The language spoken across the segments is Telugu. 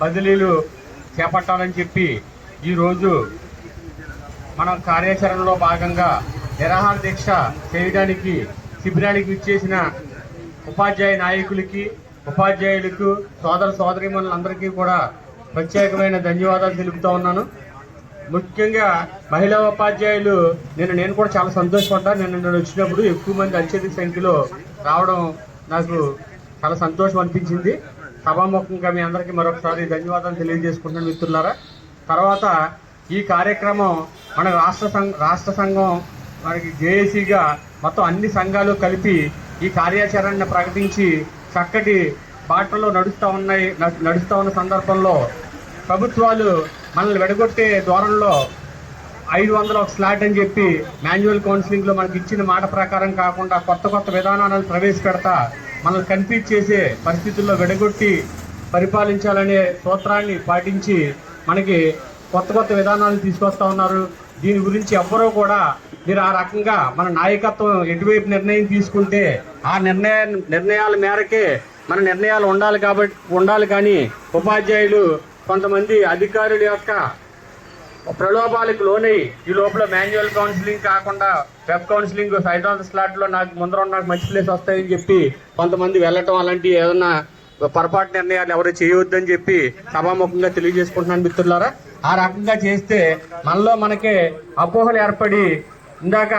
బదిలీలు చేపట్టాలని చెప్పి ఈరోజు మనం కార్యాచరణలో భాగంగా నిరాహార దీక్ష చేయడానికి శిబిరానికి ఇచ్చేసిన ఉపాధ్యాయ నాయకులకి ఉపాధ్యాయులకు సోదర సోదరిమణులందరికీ కూడా ప్రత్యేకమైన ధన్యవాదాలు తెలుపుతా ఉన్నాను. ముఖ్యంగా మహిళా ఉపాధ్యాయులు నేను నేను కూడా చాలా సంతోషపడ్డా. నేను నేను వచ్చినప్పుడు ఎక్కువ మంది అత్యధిక సంఖ్యలో రావడం నాకు చాలా సంతోషం అనిపించింది. సభాముఖంగా మీ అందరికీ మరొకసారి ధన్యవాదాలు తెలియజేసుకుంటున్నాను మిత్రులారా. తర్వాత ఈ కార్యక్రమం మన రాష్ట్ర సంఘ రాష్ట్ర సంఘం మనకి జేఏసీగా మొత్తం అన్ని సంఘాలు కలిపి ఈ కార్యాచరణను ప్రకటించి చక్కటి బాటలో నడుస్తూ ఉన్నాయి నడుస్తూ ఉన్న సందర్భంలో ప్రభుత్వాలు మనల్ని వెడగొట్టే దూరంలో ఐదు వందల ఒక స్లాట్ అని చెప్పి మాన్యువల్ కౌన్సిలింగ్లో మనకి ఇచ్చిన మాట ప్రకారం కాకుండా కొత్త కొత్త విధానాలను ప్రవేశపెడతా మనల్ని కన్ఫ్యూజ్ చేసే పరిస్థితుల్లో విడగొట్టి పరిపాలించాలనే సూత్రాన్ని పాటించి మనకి కొత్త కొత్త విధానాలు తీసుకొస్తా ఉన్నారు. దీని గురించి ఎవ్వరూ కూడా మీరు ఆ రకంగా మన నాయకత్వం ఎటువైపు నిర్ణయం తీసుకుంటే ఆ నిర్ణయ నిర్ణయాల మేరకే మన నిర్ణయాలు ఉండాలి కాబట్టి ఉండాలి కానీ ఉపాధ్యాయులు కొంతమంది అధికారుల యొక్క ప్రలోభాలకు లోనై ఈ లోపల మాన్యువల్ కౌన్సిలింగ్ కాకుండా వెబ్ కౌన్సిలింగ్ సైడ్ స్లాట్లో నాకు ముందర నాకు మంచి ప్లేస్ వస్తాయని చెప్పి కొంతమంది వెళ్ళటం అలాంటి ఏదన్నా పొరపాటు నిర్ణయాలు ఎవరు చేయవద్దని చెప్పి సభాముఖంగా తెలియజేసుకుంటున్నాను మిత్రులారా. ఆ రకంగా చేస్తే మనలో మనకే అపోహలు ఏర్పడి ఇందాక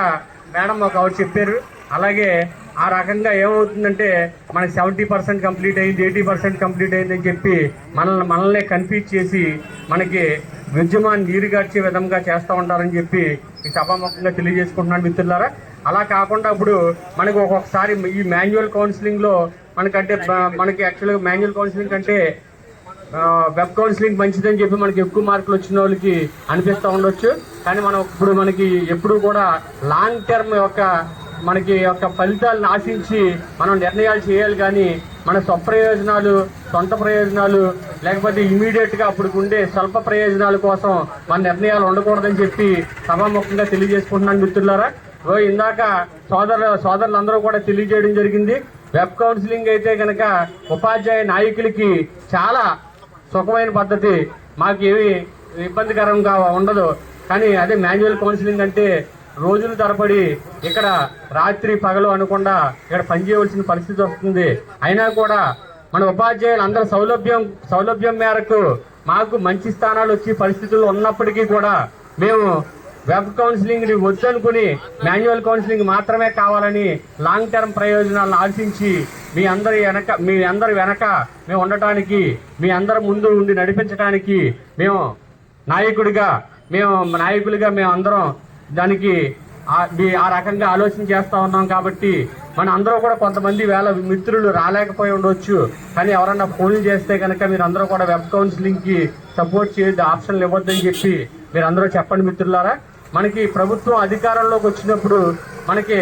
మేడం ఒక ఆవిడ చెప్పారు. అలాగే ఆ రకంగా ఏమవుతుందంటే మనకి సెవెంటీ పర్సెంట్ కంప్లీట్ అయింది ఎయిటీ పర్సెంట్ కంప్లీట్ అయిందని చెప్పి మనల్ని మనల్నే కన్ఫ్యూజ్ చేసి మనకి ఉద్యమాన్ని నీరుగార్చే విధంగా చేస్తూ ఉంటారని చెప్పి ఈ సభాముఖంగా తెలియజేసుకుంటున్నాను మిత్రులారా. అలా కాకుండా ఇప్పుడు మనకు ఒక్కొక్కసారి ఈ మాన్యువల్ కౌన్సిలింగ్లో మనకంటే మనకి యాక్చువల్గా మాన్యువల్ కౌన్సిలింగ్ కంటే వెబ్ కౌన్సిలింగ్ మంచిదని చెప్పి మనకి ఎక్కువ మార్కులు వచ్చిన వాళ్ళకి అనిపిస్తూ ఉండొచ్చు. కానీ మనం ఇప్పుడు మనకి ఎప్పుడు కూడా లాంగ్ టర్మ్ యొక్క మనకి యొక్క ఫలితాలను ఆశించి మనం నిర్ణయాలు చేయాలి కానీ మన స్వప్రయోజనాలు సొంత ప్రయోజనాలు లేకపోతే ఇమీడియట్గా అప్పుడు ఉండే స్వల్ప ప్రయోజనాల కోసం మన నిర్ణయాలు ఉండకూడదని చెప్పి సభాముఖంగా తెలియజేసుకుంటున్నాను మిత్రులారా. ఓ ఇందాక సోదరు సోదరులందరూ కూడా తెలియజేయడం జరిగింది. వెబ్ కౌన్సిలింగ్ అయితే కనుక ఉపాధ్యాయ నాయకులకి చాలా సుఖమైన పద్ధతి. మాకు ఏమి ఇబ్బందికరంగా ఉండదు. కానీ అదే మాన్యువల్ కౌన్సిలింగ్ అంటే రోజుల తరబడి ఇక్కడ రాత్రి పగలు అనకుండా ఇక్కడ పనిచేయవలసిన పరిస్థితి వస్తుంది. అయినా కూడా మన ఉపాధ్యాయులు అందరి సౌలభ్యం సౌలభ్యం మేరకు మాకు మంచి స్థానాలు వచ్చే పరిస్థితులు ఉన్నప్పటికీ కూడా మేము వెబ్ కౌన్సిలింగ్ని వద్దనుకుని మాన్యువల్ కౌన్సిలింగ్ మాత్రమే కావాలని లాంగ్ టర్మ్ ప్రయోజనాలను ఆశించి మీ అందరి వెనక మీ అందరి వెనక మేము ఉండటానికి మీ అందరి ముందు ఉండి నడిపించడానికి మేము నాయకుడిగా మేము నాయకులుగా మేము అందరం దానికి ఆ- రకంగా ఆలోచన చేస్తా ఉన్నాం కాబట్టి మన అందరూ కూడా కొంతమంది వేల మిత్రులు రాలేకపోయి ఉండొచ్చు. కానీ ఎవరన్నా ఫోన్లు చేస్తే కనుక మీరు అందరూ కూడా వెబ్ కౌన్సిలింగ్కి సపోర్ట్ చేయొద్దు ఆప్షన్లు ఇవ్వద్దని చెప్పి మీరు అందరూ చెప్పండి మిత్రులారా. మనకి ప్రభుత్వం అధికారంలోకి వచ్చినప్పుడు మనకి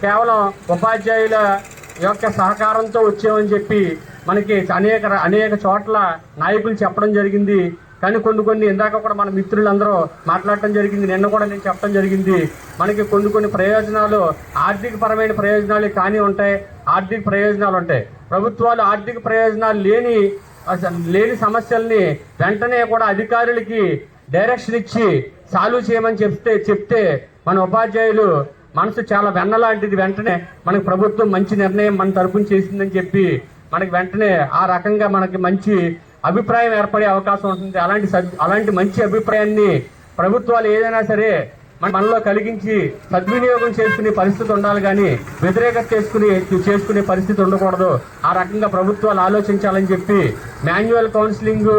కేవలం ఉపాధ్యాయుల యొక్క సహకారంతో వచ్చామని చెప్పి మనకి అనేక అనేక చోట్ల నాయకులు చెప్పడం జరిగింది. కానీ కొన్ని కొన్ని ఇందాక కూడా మన మిత్రులందరూ మాట్లాడటం జరిగింది నిన్న కూడా నేను చెప్పడం జరిగింది. మనకి కొన్ని కొన్ని ప్రయోజనాలు ఆర్థిక పరమైన ప్రయోజనాలు కానీ ఉంటాయి ఆర్థిక ప్రయోజనాలు ఉంటాయి. ప్రభుత్వాలు ఆర్థిక ప్రయోజనాలు లేని అసలు లేని సమస్యల్ని వెంటనే కూడా అధికారులకి డైరెక్షన్ ఇచ్చి సాల్వ్ చేయమని చెప్తే చెప్తే మన ఉపాధ్యాయులు మనసు చాలా వెన్న లాంటిది వెంటనే మనకు ప్రభుత్వం మంచి నిర్ణయం మన తరపున చేసిందని చెప్పి మనకి వెంటనే ఆ రకంగా మనకి మంచి అభిప్రాయం ఏర్పడే అవకాశం ఉంటుంది. అలాంటి అలాంటి మంచి అభిప్రాయాన్ని ప్రభుత్వాలు ఏదైనా సరే మన మనలో కలిగించి సద్వినియోగం చేసుకునే పరిస్థితి ఉండాలి కానీ వ్యతిరేకత చేసుకుని చేసుకునే పరిస్థితి ఉండకూడదు. ఆ రకంగా ప్రభుత్వాలు ఆలోచించాలని చెప్పి మాన్యువల్ కౌన్సిలింగ్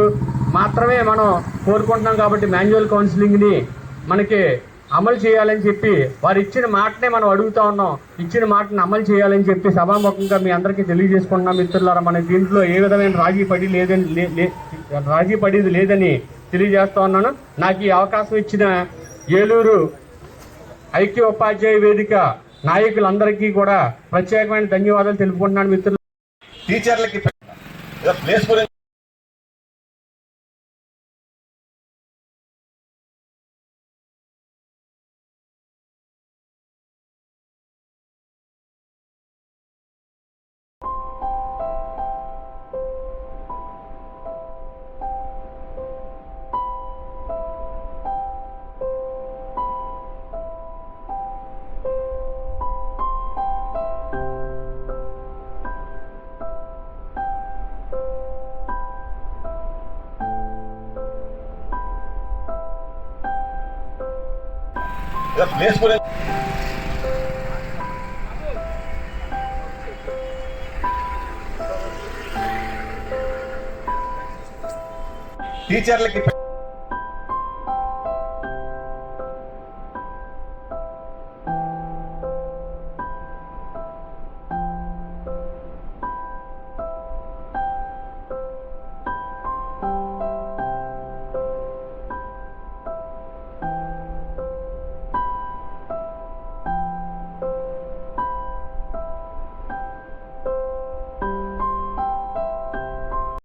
మాత్రమే మనం కోరుకుంటున్నాం కాబట్టి మాన్యువల్ కౌన్సిలింగ్ని మనకి అమలు చేయాలని చెప్పి వారు ఇచ్చిన మాటనే మనం అడుగుతా ఉన్నాం. ఇచ్చిన మాటను అమలు చేయాలని చెప్పి సభాముఖంగా మీ అందరికీ తెలియజేసుకుంటున్నాం మిత్రులారా. మన దీంట్లో ఏ విధమైన రాజీ పడి లేదని లే- లే- రాజీ పడేది లేదని తెలియజేస్తా ఉన్నాను. నాకు ఈ అవకాశం ఇచ్చిన ఏలూరు ఐక్య ఉపాధ్యాయ వేదిక నాయకులందరికీ కూడా ప్రత్యేకమైన ధన్యవాదాలు తెలుపుకుంటున్నాను మిత్రులు టీచర్లకి ప్లేస్ గురించి ఏదో ప్లేస్ గురించి టీచర్లకి